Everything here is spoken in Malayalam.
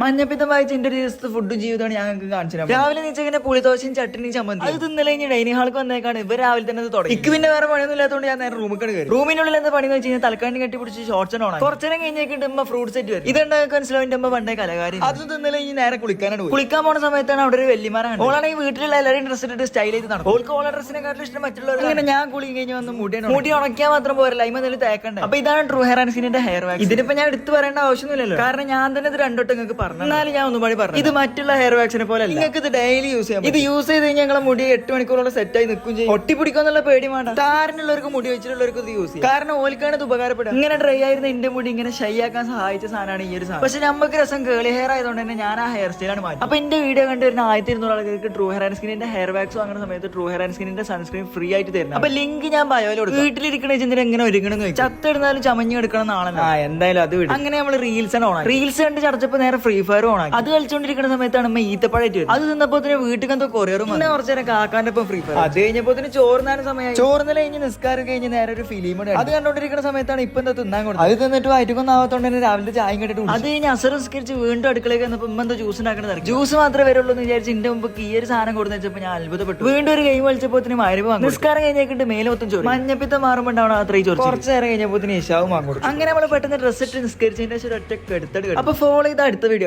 മഞ്ഞപ്പിത്തം വായിച്ച എന്റെ ഒരു ദിവസത്തെ ഫുഡും ജീവിതമാണ് ഞങ്ങൾക്ക് കാണിച്ചു തരാം. രാവിലെ നീച്ചങ്ങനെ പുളിദോശയും ചട്ടണിയും ചമ്മന്തി അത് തിന്നലെ കഴിഞ്ഞ് ഡൈനിങ് ഹാൾക്ക് വന്നേക്കാണ്. ഇവർ രാവിലെ തന്നെ തുടങ്ങി. ഇക്ക് പിന്നെ വേറെ പണിയൊന്നും ഇല്ലാത്തതുകൊണ്ട് ഞാൻ നേരെ റൂമിൽ കയറി. റൂമിനുള്ളിൽ എന്താ പണി എന്ന് വെച്ച് കഴിഞ്ഞാൽ തലക്കാണ്ടി കെട്ടി പിടിച്ച് ഷോർട്സ് കുറച്ചു നേരം കഴിഞ്ഞേക്കിട്ട് ഉമ്മ ഫ്രൂട്ട് സെറ്റ് വരും. ഇതുണ്ടാക്കി മനസ്സിലാവും ഉമ്മ പണ്ടേ കലകാരി? അത് തിന്നലെ കഴിഞ്ഞ് നേരെ കുളിക്കാനാണ് പോയി. കുളിക്കാൻ പോണ സമയത്താണ് അവിടെ ഒരു വെല്ലിമാരാണ് ഓളാണെങ്കിൽ വീട്ടിലുള്ള എല്ലാവരും ഡ്രസ് ഇട്ടിട്ട് സ്റ്റൈൽ ചെയ്ത് നടക്കും. ഓൾക്ക് ഓളെ ഡ്രസ്സിനെക്കാട്ടിലും ഇഷ്ടം മറ്റുള്ളവർ അങ്ങനെ ഞാൻ കുളി കഴിഞ്ഞ് വന്ന് മുടിയാണ് മുടി ഉണക്കിയാൽ മാത്രം പോരല്ല. അതിന് എന്തെങ്കിലും തേക്കണ്ടേ? അപ്പൊ ഇതാണ് ട്രൂ ഹെയർ ആൻഡ് ആൻസിന്റെ ഹെയർ വാക്സ് ഇതിനിപ്പോ ഞാൻ എടുത്തു പറയേണ്ട ആവശ്യമൊന്നുമില്ലല്ലോ. കാരണം ഞാൻ തന്നെ ഇത് രണ്ടോട്ട് നിങ്ങൾക്ക് എന്നാലും ഞാൻ ഒന്നും പണി പറഞ്ഞു ഇത് മറ്റുള്ള ഹെയർ വാക്സിനെ പോലെ നിങ്ങൾക്ക് ഇത് ഡെയിലി യൂസ് ചെയ്യാം ഇത് യൂസ് ചെയ്ത് കഴിഞ്ഞാൽ ഞങ്ങളെ മുടി എട്ട് മണിക്കൂറോളം സെറ്റ് ആയി നിൽക്കും ചെയ്യും. ഒട്ടിപ്പിടിക്കുന്നുള്ള പേടി വേണ്ട താരനുള്ളവർക്ക് മുടി വെച്ചിട്ടുള്ളവർക്ക് ഇത് യൂസ് ചെയ്യാം. കാരണം ഓലിക്കാണ് ഇത് ഉപകാരപ്പെടുക. ഇങ്ങനെ ഡ്രൈ ആയിരുന്ന എന്റെ മുടി ഇങ്ങനെ ഷൈ ആക്കാൻ സഹായിച്ച സാധനമാണ് ഈ ഒരു സാധനം. പക്ഷെ നമുക്ക് രസം കേളി ഹെയർ ആയതുകൊണ്ട് തന്നെ ഞാൻ ആ ഹെയർ സ്റ്റൈലാണ് മാറ്റി അപ്പൊ എന്റെ വീഡിയോ കണ്ടുവരുന്ന ആയിരത്തി ഇരുന്നൂറ് ആളുകൾക്ക് ട്രൂ ഹെയർ ആൻഡ് സ്കിന്നിന്റെ ഹെയർ വാക്സ് വാങ്ങുന്ന സമയത്ത് ട്രൂ ഹെയർ ആൻഡ് സ്കിന്നിന്റെ സൺസ്ക്രീൻ ഫ്രീ ആയിട്ട് തരുന്നത് അപ്പൊ ലിങ്ക് ഞാൻ കൊടുക്കും. വീട്ടിലിരിക്കണ ഇതിന് എങ്ങനെ ഒരുങ്ങണം ചത്തെടുന്നാലും ചമഞ്ഞെടുക്കണം നാളെ എന്തായാലും അത് അങ്ങനെ നമ്മൾ റീൽസ് ആണ് ഓൺ റീൽസ് കണ്ട് ചടച്ചപ്പോ നേരെ ഫ്രീ ഫയർ ഓൺ ആക്കി. അത് കളിച്ചോണ്ടിരിക്കുന്ന സമയത്താണ് അമ്മ ഈത്തപ്പഴായിട്ട് വരും അത് തിന്നപ്പോ തന്നെ വീട്ടിൽ എന്തോ കൊറിയറും പിന്നെ കുറച്ചു നേരം കാക്കാന്റെ ഒപ്പം ഫ്രീ ഫയർ അത് കഴിഞ്ഞപ്പോ തന്നെ ചോറിനാനും സമയം ചോറുന്നല കഴിഞ്ഞ് നിസ്കാരം കഴിഞ്ഞ് നേരെ ഒരു ഫിലിം അത് കണ്ടോണ്ടിരിക്കുന്ന സമയത്താണ് ഇപ്പൊ എന്താ തിന്നാൻ കൊടുത്തത്? അത് തിന്നിട്ട് വയറ്റൊന്നും ആവാത്തോണ്ട് തന്നെ രാവിലെ ചായം കണ്ടിട്ട് അത് കഴിഞ്ഞ് അസർ നിസ്കരിച്ച് വീണ്ടും അടുക്കളയിൽ വന്നപ്പോ ഇമ്മ എന്തോ ജ്യൂസ് ഉണ്ടാക്കണത് ജ്യൂസ് മാത്രമേ വരുള്ളൂ എന്ന് വിചാരിച്ച് എന്റെ മുമ്പ് ഈ ഒരു സാധനം കൊടുത്തു വെച്ചപ്പോ ഞാൻ അത്ഭുതപ്പെട്ടു. വീണ്ടും ഒരു ഗെയിം കളിച്ചപ്പോ മരുവ് വാങ്ങും നിസ്കാരം കഴിഞ്ഞേക്കിട്ട് മേലെ മൊത്തം ചോറ്. മഞ്ഞപ്പിത്തം മാറുമ്പോൾ ഉണ്ടാവണം അത്രയും ചോറ് കുറച്ച് നേരം കഴിഞ്ഞപ്പോ ഇഷാവും വാങ്ങും അങ്ങനെ നമ്മൾ പെട്ടെന്ന് ഡ്രസ് ഇട്ട് നിസ്കരിച്ചതിന്റെ ശേഷം ഒറ്റ എടുത്തെടുക്കും അപ്പൊ ഫോളോ ചെയ്ത അടുത്ത വീഡിയോ